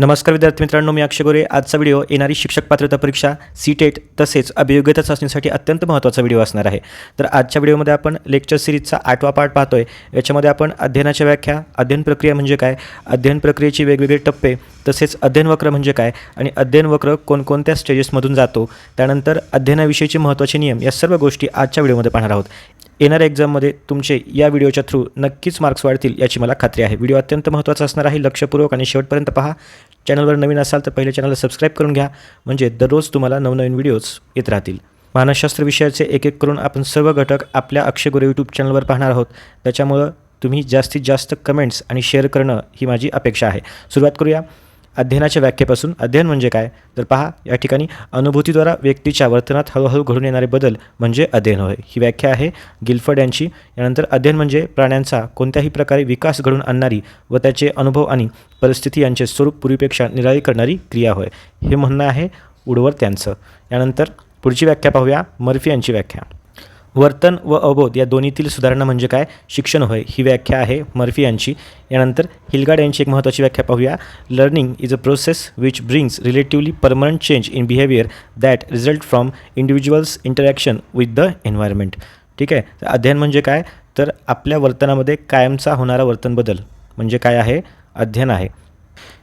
नमस्कार विद्यार्थी मित्रांनो मी अक्षय गोरे. आजचा व्हिडिओ येणारी शिक्षक पात्रता परीक्षा सी टेट तसेच अभियोग्यता चाचणीसाठी अत्यंत महत्त्वाचा व्हिडिओ असणार आहे. तर आजच्या व्हिडिओमध्ये आपण लेक्चर सिरीजचा आठवा पार्ट पाहतोय. याच्यामध्ये आपण अध्ययनाच्या व्याख्या अध्ययन प्रक्रिया म्हणजे काय अध्ययन प्रक्रियेचे वेगवेगळे टप्पे तसेच अध्ययन वक्र म्हणजे काय आणि अध्ययन वक्र कोणकोणत्या स्टेजेसमधून जातो त्यानंतर अध्ययनाविषयीचे महत्त्वाचे नियम या सर्व गोष्टी आजच्या व्हिडिओमध्ये पाहणार आहोत. येणाऱ्या एक्झाममध्ये तुमचे या व्हिडिओच्या थ्रू नक्कीच मार्क्स वाढतील याची मला खात्री आहे. व्हिडिओ अत्यंत महत्त्वाचा असणार आहे. लक्षपूर्वक आणि शेवटपर्यंत पहा. चॅनलवर नवीन असाल तर पहिले चॅनलला सबस्क्राईब करून घ्या. म्हणजे दररोज तुम्हाला नवनवीन व्हिडिओज येत राहतील. मानसशास्त्र विषयाचे एक एक करून आपण सर्व घटक आपल्या अक्षयगुरू यूट्यूब चॅनलवर पाहणार आहोत. त्याच्यामुळं तुम्ही जास्तीत जास्त कमेंट्स आणि शेअर करणं ही माझी अपेक्षा आहे. सुरुवात करूया. अध्ययनाच्या व्याख्येपासून अध्ययन म्हणजे काय? तर पहा या ठिकाणी अनुभूतीद्वारा व्यक्तीच्या वर्तनात हळूहळू घडून येणारे बदल म्हणजे अध्ययन होय. ही व्याख्या आहे गिल्फर्ड यांची. यानंतर अध्ययन म्हणजे प्राण्यांचा कोणत्याही प्रकारे विकास घडून आणणारी व त्याचे अनुभव आणि परिस्थिती यांचे स्वरूप पूर्वीपेक्षा निराळी करणारी क्रिया होय. हे म्हणणं आहे उडवर त्यांचं यानंतर पुढची व्याख्या पाहूया मर्फी यांची व्याख्या. वर्तन व अबोध या दोन्हीतील सुधारणा म्हणजे काय? शिक्षण होय. ही व्याख्या आहे मर्फी यांची. यानंतर हिलगाड यांची एक महत्त्वाची व्याख्या पाहूया. Learning is a process which brings relatively permanent change in behaviour that result from individuals interaction with the environment ठीक आहे? तर अध्ययन म्हणजे काय? तर आपल्या वर्तनामध्ये कायमचा होणारा वर्तन बदल म्हणजे काय आहे? अध्ययन आहे.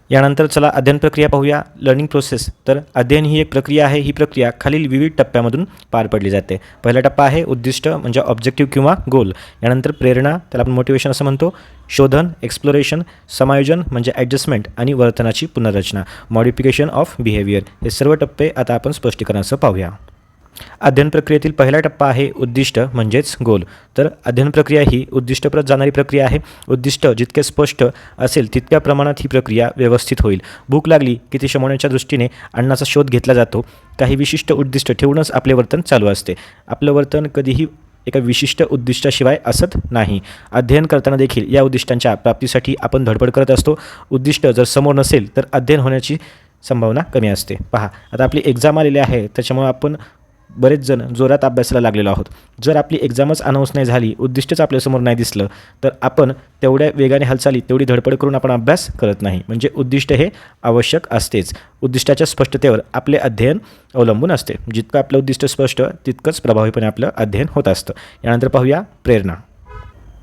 यानंतर चला अध्ययन प्रक्रिया पाहूया. लर्निंग प्रोसेस तर अध्ययन ही एक प्रक्रिया आहे. ही प्रक्रिया खालील विविध टप्प्यामधून पार पडली जाते. पहिला टप्पा आहे उद्दिष्ट म्हणजे ऑब्जेक्टिव्ह किंवा गोल यानंतर प्रेरणा त्याला आपण मोटिवेशन असं म्हणतो. शोधन एक्सप्लोरेशन समायोजन म्हणजे ॲडजस्टमेंट आणि वर्तनाची पुनर्रचना. मॉडिफिकेशन ऑफ बिहेवियर हे सर्व टप्पे आता आपण स्पष्टीकरणासह पाहूया. अध्ययन प्रक्रियेतील पहिला टप्पा आहे उद्दिष्ट म्हणजेच गोल. तर अध्ययन प्रक्रिया ही उद्दिष्टप्रत जाणारी प्रक्रिया आहे. उद्दिष्ट जितके स्पष्ट असेल तितक्या प्रमाणात ही प्रक्रिया व्यवस्थित होईल. भूक लागली की ती शमवण्याच्या दृष्टीने अन्नाचा शोध घेतला जातो. काही विशिष्ट उद्दिष्ट ठेवूनच आपले वर्तन चालू असते. आपलं वर्तन कधीही एका विशिष्ट उद्दिष्टाशिवाय असत नाही. अध्ययन करताना देखील या उद्दिष्टांच्या प्राप्तीसाठी आपण धडपड करत असतो. उद्दिष्ट जर समोर नसेल तर अध्ययन होण्याची संभावना कमी असते. पहा आता आपली एक्झाम आलेली आहे त्याच्यामुळे आपण बरेच जण जोरात अभ्यासाला लागलेलो आहोत. जर आपली एक्झामच अनाऊन्स नाही झाली उद्दिष्टच आपल्यासमोर नाही दिसलं तर आपण तेवढ्या वेगाने हालचाली तेवढी धडपड करून आपण अभ्यास करत नाही. म्हणजे उद्दिष्ट हे आवश्यक असतेच. उद्दिष्टाच्या स्पष्टतेवर आपले अध्ययन अवलंबून असते. जितकं आपलं उद्दिष्ट स्पष्ट तितकंच प्रभावीपणे आपलं अध्ययन होत असतं. यानंतर पाहूया प्रेरणा.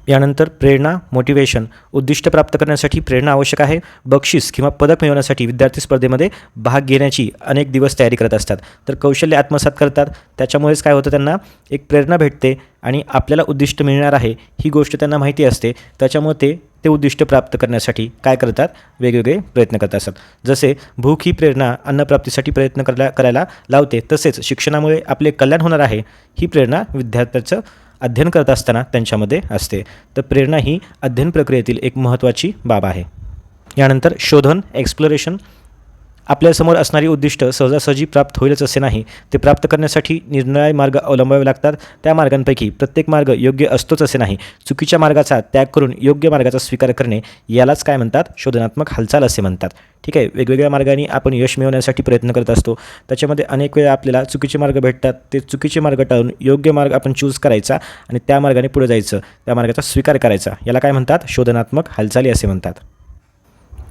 यानंतर प्रेरणा मोटिवेशन उद्दिष्ट प्राप्त करण्यासाठी प्रेरणा आवश्यक आहे. बक्षीस किंवा पदक मिळवण्यासाठी विद्यार्थी स्पर्धेमध्ये भाग घेण्याची अनेक दिवस तयारी करत असतात. तर कौशल्य आत्मसात करतात. त्याच्यामुळेच काय होतं त्यांना? एक प्रेरणा भेटते आणि आपल्याला उद्दिष्ट मिळणार आहे ही गोष्ट त्यांना माहिती असते. त्याच्यामुळे ते ते उद्दिष्ट प्राप्त करण्यासाठी काय करतात? वेगवेगळे प्रयत्न करत असतात. जसे भूक ही प्रेरणा अन्नप्राप्तीसाठी प्रयत्न करायला करायला लावते तसेच शिक्षणामुळे आपले कल्याण होणार आहे ही प्रेरणा विद्यार्थ्याचं अध्ययन करत असताना त्यांच्यामध्ये असते. तर प्रेरणा ही अध्ययन प्रक्रियेतील एक महत्त्वाची बाब आहे. यानंतर शोधन एक्सप्लोरेशन आपल्यासमोर असणारी उद्दिष्ट सहजासहजी प्राप्त होईलच असे नाही. ते प्राप्त करण्यासाठी निर्णय मार्ग अवलंबावे लागतात. त्या मार्गांपैकी प्रत्येक मार्ग योग्य असतोच असे नाही. चुकीच्या मार्गाचा त्याग करून योग्य मार्गाचा स्वीकार करणे यालाच काय म्हणतात? शोधनात्मक हालचाल असे म्हणतात. ठीक आहे वेगवेगळ्या मार्गाने आपण यश मिळवण्यासाठी प्रयत्न करत असतो. त्याच्यामध्ये अनेक वेळा आपल्याला चुकीचे मार्ग भेटतात. ते चुकीचे मार्ग टाळून योग्य मार्ग आपण चूज करायचा आणि त्या मार्गाने पुढे जायचं. त्या मार्गाचा स्वीकार करायचा. याला काय म्हणतात? शोधनात्मक हालचाली असे म्हणतात.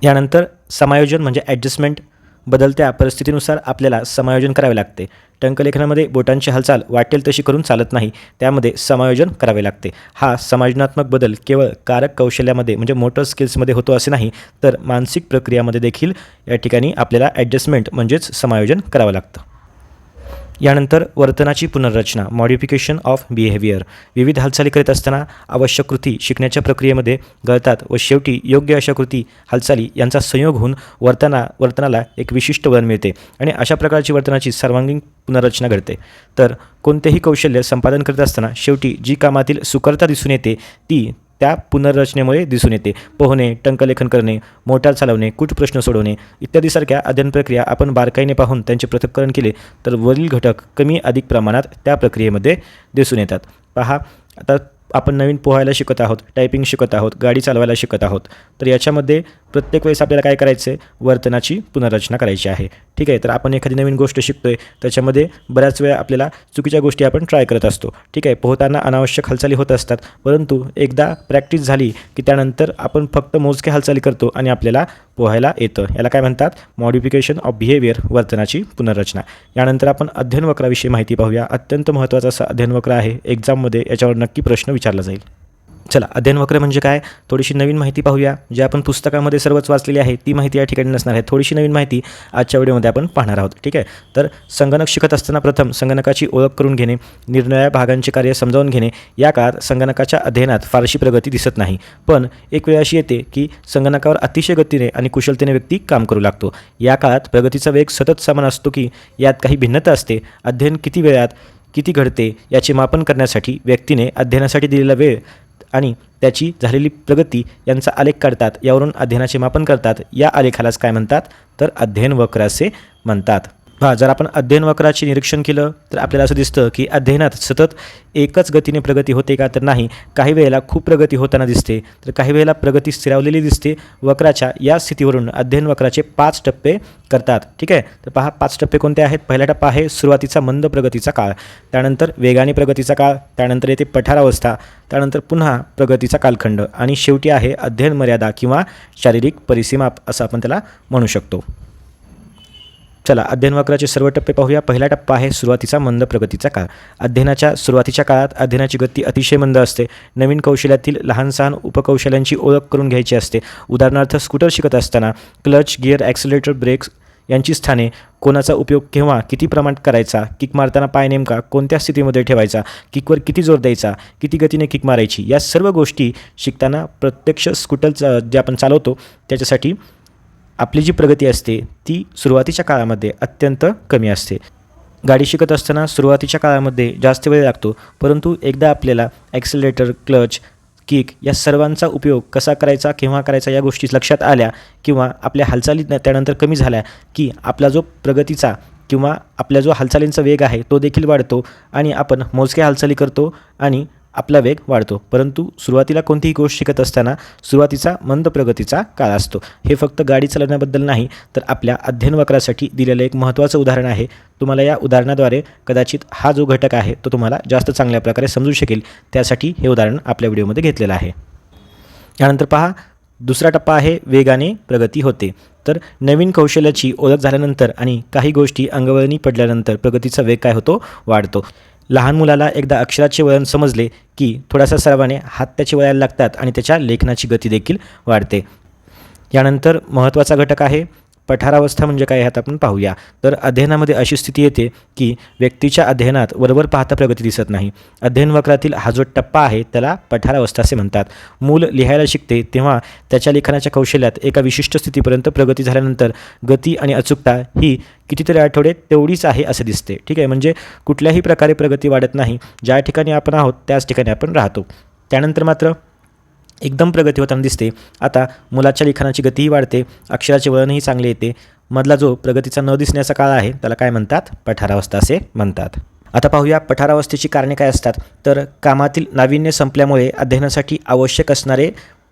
यानंतर समायोजन म्हणजे ॲडजस्टमेंट बदलत्या परिस्थितीनुसार आपल्याला समायोजन करावे लागते. टंकलेखनामध्ये बोटांची हालचाल वाटेल तशी करून चालत नाही त्यामध्ये समायोजन करावे लागते. हा समायोजनात्मक बदल केवळ कारक कौशल्यामध्ये म्हणजे मोटर स्किल्समध्ये होतो असे नाही तर मानसिक प्रक्रियामध्ये देखील या ठिकाणी आपल्याला ॲडजस्टमेंट म्हणजेच समायोजन करावं लागतं. यानंतर वर्तनाची पुनर्रचना मॉडिफिकेशन ऑफ बिहेवियर विविध हालचाली करीत असताना आवश्यक कृती शिकण्याच्या प्रक्रियेमध्ये गळतात व शेवटी योग्य अशा कृती हालचाली यांचा संयोग होऊन वर्तना वर्तनाला एक विशिष्ट वळण मिळते आणि अशा प्रकारची वर्तनाची सर्वांगीण पुनर्रचना घडते. तर कोणतेही कौशल्य संपादन करत असताना शेवटी जी कामातील सुकरता दिसून येते ती त्या पुनर्रचनेमुळे दिसून येते. पोहणे टंकलेखन करणे मोटार चालवणे कुठ प्रश्न सोडवणे इत्यादीसारख्या अध्ययन प्रक्रिया आपण बारकाईने पाहून त्यांचे पृथक्करण केले तर वरील घटक कमी अधिक प्रमाणात त्या प्रक्रियेमध्ये दिसून येतात. पहा आता आपण नवीन पोहायला शिकत आहोत टायपिंग शिकत आहोत गाडी चालवायला शिकत आहोत तर याच्यामध्ये प्रत्येक वेळेस आपल्याला काय करायचं आहे वर्तनाची पुनर्रचना करायची आहे. ठीक आहे तर आपण एखादी नवीन गोष्ट शिकतो आहे त्याच्यामध्ये बऱ्याच वेळा आपल्याला चुकीच्या गोष्टी आपण ट्राय करत असतो. ठीक आहे पोहताना अनावश्यक हालचाली होत असतात परंतु एकदा प्रॅक्टिस झाली की त्यानंतर आपण फक्त मोजक्या हालचाली करतो आणि आपल्याला पोहायला येतं. याला काय म्हणतात? मॉडिफिकेशन ऑफ बिहेवियर वर्तनाची पुनर्रचना. यानंतर आपण अध्ययन वक्राविषयी माहिती पाहूया. अत्यंत महत्त्वाचा असा अध्ययन वक्र आहे. एक्झाममध्ये याच्यावर नक्की प्रश्न विचारला जाईल. चला अध्ययन वक्र म्हणजे काय? थोडीशी नवीन माहिती पाहूया. जे आपण पुस्तकामध्ये सर्वच वाचलेली आहे ती माहिती या ठिकाणी नसणार आहे. थोडीशी नवीन माहिती आजच्या व्हिडिओमध्ये आपण पाहणार आहोत. ठीक आहे? तर संगणक शिकत असताना प्रथम संगणकाची ओळख करून घेणे निरनिराळ्या भागांचे कार्य समजावून घेणे या काळात संगणकाच्या अध्ययनात फारशी प्रगती दिसत नाही. पण एक वेळ अशी येते की संगणकावर अतिशय गतीने आणि कुशलतेने व्यक्ती काम करू लागतो. या काळात प्रगतीचा वेग सतत समान असतो की यात काही भिन्नता असते. अध्ययन किती वेळात किती घडते याचे मापन करण्यासाठी व्यक्तीने अध्ययनासाठी दिलेला वेळ आणि त्याची झालेली प्रगती यांचा आलेख काढतात यावरून अध्ययनाचे मापन करतात. या आलेखालाच काय म्हणतात? तर अध्ययन वक्र असे म्हणतात. हा जर आपण अध्ययन वक्राचे निरीक्षण केलं तर आपल्याला असं दिसतं की अध्ययनात सतत एकच गतीने प्रगती होते का तर नाही. काही वेळेला खूप प्रगती होताना दिसते. तर काही वेळेला प्रगती स्थिरावलेली दिसते. वक्राच्या या स्थितीवरून अध्ययन वक्राचे पाच टप्पे करतात. ठीक आहे? तर पहा पाच टप्पे कोणते आहेत? पहिला टप्पा आहे सुरुवातीचा मंद प्रगतीचा काळ. त्यानंतर वेगाने प्रगतीचा काळ. त्यानंतर येते पठारावस्था. त्यानंतर पुन्हा प्रगतीचा कालखंड. आणि शेवटी आहे अध्ययन मर्यादा किंवा शारीरिक परिसीमाप असं आपण त्याला म्हणू शकतो. चला अध्ययनवक्राचे सर्व टप्पे पाहूया. पहिला टप्पा आहे सुरुवातीचा मंद प्रगतीचा काळ. अध्ययनाच्या सुरुवातीच्या काळात अध्ययनाची गती अतिशय मंद असते. नवीन कौशल्यातील लहान सहान उपकौशल्यांची ओळख करून घ्यायची असते. उदाहरणार्थ स्कूटर शिकत असताना क्लच गिअर ॲक्सिलेटर ब्रेक्स यांची स्थाने कोणाचा उपयोग केव्हा किती प्रमाणात करायचा किक मारताना पाय नेमका कोणत्या स्थितीमध्ये ठेवायचा किकवर किती जोर द्यायचा किती गतीने किक मारायची या सर्व गोष्टी शिकताना प्रत्यक्ष स्कूटर जे आपण चालवतो त्याच्यासाठी आपली जी प्रगती असते ती सुरुवातीच्या काळामध्ये अत्यंत कमी असते. गाडी शिकत असताना सुरुवातीच्या काळामध्ये जास्त वेळ लागतो परंतु एकदा आपल्याला ॲक्सिलेटर क्लच किक या सर्वांचा उपयोग कसा करायचा केव्हा करायचा या गोष्टी लक्षात आल्या किंवा आपल्या हालचाली त्यानंतर कमी झाल्या की आपला जो प्रगतीचा किंवा आपल्या जो हालचालींचा वेग आहे तो देखील वाढतो आणि आपण मोजक्या हालचाली करतो आणि आपला वेग वाढतो. परंतु सुरुवातीला कोणतीही गोष्ट शिकत असताना सुरुवातीचा मंद प्रगतीचा काळ असतो. हे फक्त गाडी चालवण्याबद्दल नाही तर आपल्या अध्ययन वक्रासाठी दिलेलं एक महत्त्वाचं उदाहरण आहे. तुम्हाला या उदाहरणाद्वारे कदाचित हा जो घटक आहे तो तुम्हाला जास्त चांगल्या प्रकारे समजू शकेल. त्यासाठी हे उदाहरण आपल्या व्हिडिओमध्ये घेतलेलं आहे. यानंतर पहा दुसरा टप्पा आहे वेगाने प्रगती होते. तर नवीन कौशल्याची ओळख झाल्यानंतर आणि काही गोष्टी अंगवळणी पडल्यानंतर प्रगतीचा वेग काय होतो? वाढतो. लहान मुलाला एकदा अक्षराचे वळण समजले की थोडासा सरावाने हात त्याचे वळायला लागतात आणि त्याच्या लेखनाची गती देखील वाढते. यानंतर महत्त्वाचा घटक आहे पठारावस्था म्हणजे काय ह्यात आपण पाहूया. तर अध्ययनामध्ये अशी स्थिती येते की व्यक्तीच्या अध्ययनात वरवर पाहता प्रगती दिसत नाही. अध्ययन वक्रातील हा जो टप्पा आहे त्याला पठारावस्था असे म्हणतात. मूल लिहायला शिकते तेव्हा त्याच्या लिखाणाच्या कौशल्यात एका विशिष्ट स्थितीपर्यंत प्रगती झाल्यानंतर गती आणि अचूकता ही कितीतरी आठवडे तेवढीच आहे असे दिसते. ठीक आहे? म्हणजे कुठल्याही प्रकारे प्रगती वाढत नाही. ज्या ठिकाणी आपण आहोत त्याच ठिकाणी आपण राहतो. त्यानंतर मात्र एकदम प्रगती होताना दिसते. आता मुलाच्या लिखाणाची गतीही वाढते अक्षराचे वळणही चांगले येते. मधला जो प्रगतीचा न दिसण्याचा काळ आहे त्याला काय म्हणतात? पठारावस्था असे म्हणतात. आता पाहूया पठारावस्थेची कारणे काय असतात. तर कामातील नाविन्य संपल्यामुळे अध्ययनासाठी आवश्यक असणारे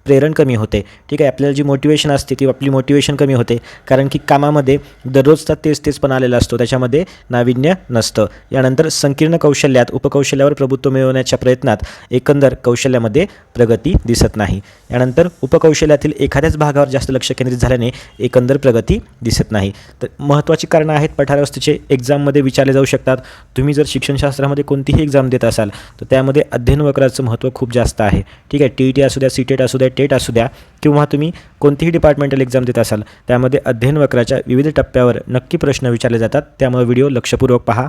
प्रेरण कमी होते. ठीक आहे आपल्याला जी मोटिवेशन असते ती आपली मोटिवेशन कमी होते. कारण की कामामध्ये दररोजचा तेच तेच पण आलेला असतो. त्याच्यामध्ये नाविन्य नसतं. यानंतर संकीर्ण कौशल्यात उपकौशल्यावर प्रभुत्व मिळवण्याच्या प्रयत्नात एकंदर कौशल्यामध्ये प्रगती दिसत नाही. यानंतर उपकौशल्यातील एखाद्याच भागावर जास्त लक्ष केंद्रित झाल्याने एकंदर प्रगती दिसत नाही. तर महत्त्वाची कारणं आहेत पठारावस्थेचे एक्झाममध्ये विचारले जाऊ शकतात. तुम्ही जर शिक्षणशास्त्रामध्ये कोणतीही एक्झाम देत असाल तर त्यामध्ये अध्ययन वक्राचं महत्त्व खूप जास्त आहे. ठीक आहे टी ई टी असू द्या सी टेट असू द्या स्टेट असू द्या किंवा तुम्ही कोणतीही डिपार्टमेंटल एक्झाम देत असाल त्यामध्ये अध्ययन वक्राच्या विविध टप्प्यावर नक्की प्रश्न विचारले जातात. त्यामुळे व्हिडिओ लक्षपूर्वक पहा.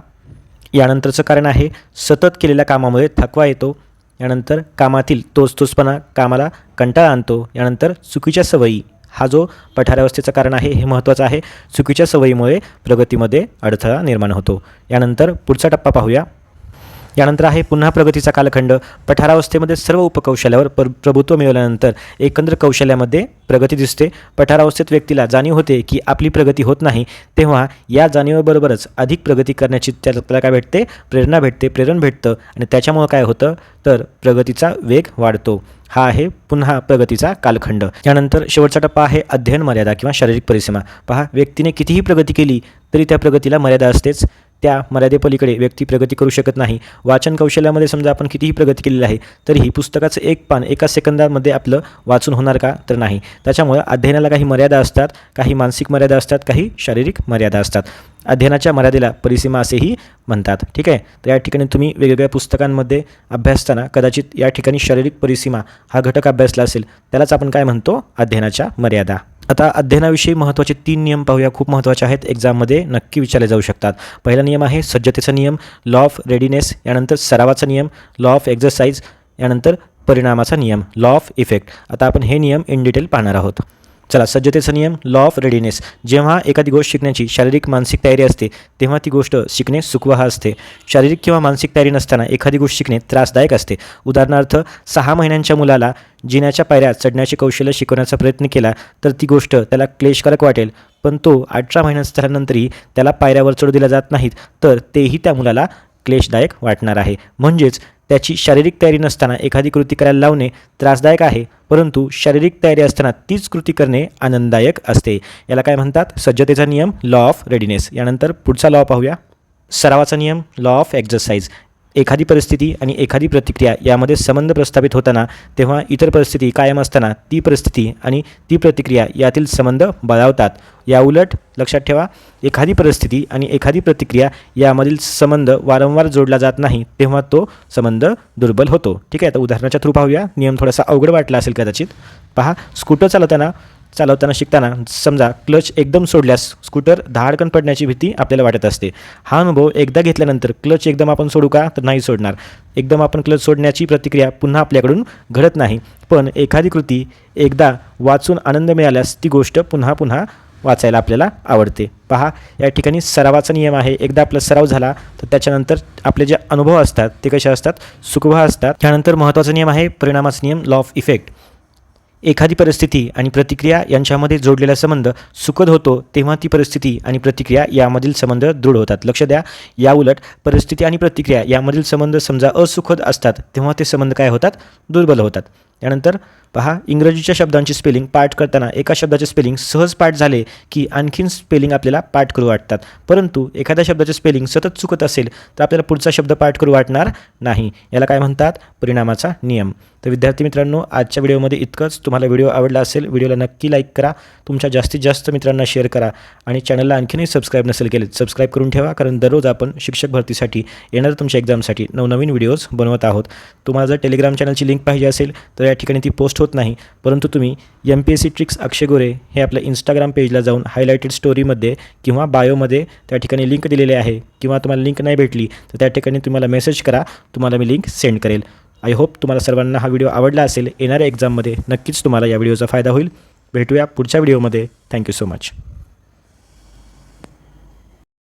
यानंतरचं कारण आहे सतत केलेल्या कामामुळे थकवा येतो. यानंतर कामातील तोचतोचपणा कामाला कंटाळा आणतो. यानंतर चुकीच्या सवयी. हा जो पठारावस्थेचं कारण आहे हे महत्त्वाचं आहे. चुकीच्या सवयीमुळे प्रगतीमध्ये अडथळा निर्माण होतो. यानंतर पुढचा टप्पा पाहूया. यानंतर आहे पुन्हा प्रगतीचा कालखंड. पठारावस्थेमध्ये सर्व उपकौशल्यावर प्र प्रभुत्व मिळवल्यानंतर एकंदर कौशल्यामध्ये प्रगती दिसते. पठारावस्थेत व्यक्तीला जाणीव होते की आपली प्रगती होत नाही तेव्हा या जाणीवेबरोबरच अधिक प्रगती करण्याची त्याला त्याला काय भेटते? प्रेरणा भेटते प्रेरण भेटतं आणि त्याच्यामुळं काय होतं? तर प्रगतीचा वेग वाढतो. हा आहे पुन्हा प्रगतीचा कालखंड. यानंतर शेवटचा टप्पा आहे अध्ययन मर्यादा किंवा शारीरिक परिसीमा. पहा व्यक्तीने कितीही प्रगती केली तरी त्या प्रगतीला मर्यादा असतेच. त्या मर्यादेपलीकडे व्यक्ती प्रगती करू शकत नाही. वाचन कौशल्यामध्ये समजा आपण कितीही प्रगती केलेली आहे तरीही पुस्तकाचं एक पान एका सेकंदामध्ये आपलं वाचून होणार का तर नाही. त्याच्यामुळे अध्ययनाला काही मर्यादा असतात काही मानसिक मर्यादा असतात काही शारीरिक मर्यादा असतात. अध्ययनाच्या मर्यादेला परिसीमा असेही म्हणतात. ठीक आहे? तर या ठिकाणी तुम्ही वेगवेगळ्या पुस्तकांमध्ये अभ्यासताना कदाचित या ठिकाणी शारीरिक परिसीमा हा घटक अभ्यासला असेल त्यालाच आपण काय म्हणतो? अध्ययनाच्या मर्यादा. आता अध्ययनाविषयी महत्त्वाचे तीन नियम पाहूया. खूप महत्त्वाचे आहेत. एक्झाममध्ये नक्की विचारले जाऊ शकतात. पहिला नियम आहे सज्जतेचा नियम लॉ ऑफ रेडीनेस यानंतर सरावाचा नियम लॉ ऑफ एक्झरसाईज यानंतर परिणामाचा नियम लॉ ऑफ इफेक्ट आता आपण हे नियम इन डिटेल पाहणार आहोत. चला सज्जतेचा नियम लॉ ऑफ रेडीनेस जेव्हा एखादी गोष्ट शिकण्याची शारीरिक मानसिक तयारी असते तेव्हा ती गोष्ट शिकणे सुखवाह असते. शारीरिक किंवा मानसिक तयारी नसताना एखादी गोष्ट शिकणे त्रासदायक असते. उदाहरणार्थ सहा महिन्यांच्या मुलाला जिन्याच्या पायऱ्या चढण्याचे कौशल्य शिकवण्याचा प्रयत्न केला तर ती गोष्ट त्याला क्लेशकारक वाटेल. पण तो अठरा महिन्यांचा झाल्यानंतरही त्याला पायऱ्यावर चढू दिल्या जात नाहीत तर तेही त्या मुलाला क्लेशदायक वाटणार आहे. म्हणजेच त्याची शारीरिक तयारी नसताना एखादी कृती करायला लावणे त्रासदायक आहे परंतु शारीरिक तयारी असताना तीच कृती करणे आनंददायक असते. याला काय म्हणतात? सज्जतेचा नियम लॉ ऑफ रेडीनेस यानंतर पुढचा लॉ पाहूया. सरावाचा नियम लॉ ऑफ एक्झरसाइज एखादी परिस्थिती आणि एखादी प्रतिक्रिया यामध्ये संबंध प्रस्थापित होताना तेव्हा इतर परिस्थिती कायम असताना ती परिस्थिती आणि ती प्रतिक्रिया यातील संबंध बळावतात. याउलट लक्षात ठेवा एखादी परिस्थिती आणि एखादी प्रतिक्रिया यामधील संबंध वारंवार जोडला जात नाही तेव्हा तो संबंध दुर्बल होतो. ठीक आहे तर उदाहरणाच्या थ्रू पाहूया. नियम थोडासा अवघड वाटला असेल कदाचित. पहा स्कूटर चालवताना चालवताना शिकताना समजा क्लच एकदम सोडल्यास स्कूटर धाडकन पडण्याची भीती आपल्याला वाटत असते. हा अनुभव एकदा घेतल्यानंतर क्लच एकदम आपण सोडू का? तर नाही सोडणार. एकदम आपण क्लच सोडण्याची प्रतिक्रिया पुन्हा आपल्याकडून घडत नाही. पण एखादी कृती एकदा वाचून आनंद मिळाल्यास ती गोष्ट पुन्हा पुन्हा वाचायला आपल्याला आवडते. पहा या ठिकाणी सरावाचा नियम आहे. एकदा आपला सराव झाला तर त्याच्यानंतर आपले जे अनुभव असतात ते कसे असतात? सुखभा असतात. त्यानंतर महत्त्वाचा नियम आहे परिणामाचा नियम लॉ ऑफ इफेक्ट एखादी परिस्थिती आणि प्रतिक्रिया यांच्यामध्ये जोडलेला संबंध सुखद होतो तेव्हा ती परिस्थिती आणि प्रतिक्रिया यामधील संबंध दृढ होतात. लक्ष द्या या उलट परिस्थिती आणि प्रतिक्रिया यामधील संबंध समजा असुखद असतात तेव्हा ते संबंध काय होतात? दुर्बल होतात. त्यानंतर पहा इंग्रजीच्या शब्दांची स्पेलिंग पाठ करताना एका शब्दाचे स्पेलिंग सहज पाठ झाले की आणखीन स्पेलिंग आपल्याला पाठ करू वाटतात. परंतु एखाद्या शब्दाचे स्पेलिंग सतत चुकत असेल तर आपल्याला पुढचा शब्द पाठ करू वाटणार नाही. याला काय म्हणतात? परिणामाचा नियम. तर विद्यार्थी मित्रांनो आजच्या व्हिडिओमध्ये इतकंच. तुम्हाला व्हिडिओ आवडला असेल व्हिडिओला नक्की लाईक करा. तुमच्या जास्तीत जास्त मित्रांना शेअर करा आणि चॅनलला आणखीनही सबस्क्राईब नसेल केले सबस्क्राईब करून ठेवा कारण दररोज आपण शिक्षक भरतीसाठी येणाऱ्या तुमच्या एक्झामसाठी नवनवीन व्हिडिओज बनवत आहोत. तुम्हाला जर टेलिग्राम चॅनलची लिंक पाहिजे असेल तर या ठिकाणी ती पोस्ट होत नाही. परंतु तुम्ही M P S C tricks Akshay Gore हे आपल्या इंस्टाग्राम पेजला जाऊन हायलायटेड स्टोरीमध्ये किंवा बायोमध्ये त्या ठिकाणी लिंक दिलेली आहे. किंवा तुम्हाला लिंक नाही भेटली तर त्या ठिकाणी तुम्हाला मेसेज करा. तुम्हाला मी लिंक सेंड करेल. आय होप तुम्हाला सर्वांना हा व्हिडिओ आवडला असेल. येणाऱ्या एक्झाममध्ये नक्कीच तुम्हाला या व्हिडिओचा फायदा होईल. भेटूया पुढच्या व्हिडिओमध्ये थँक्यू सो मच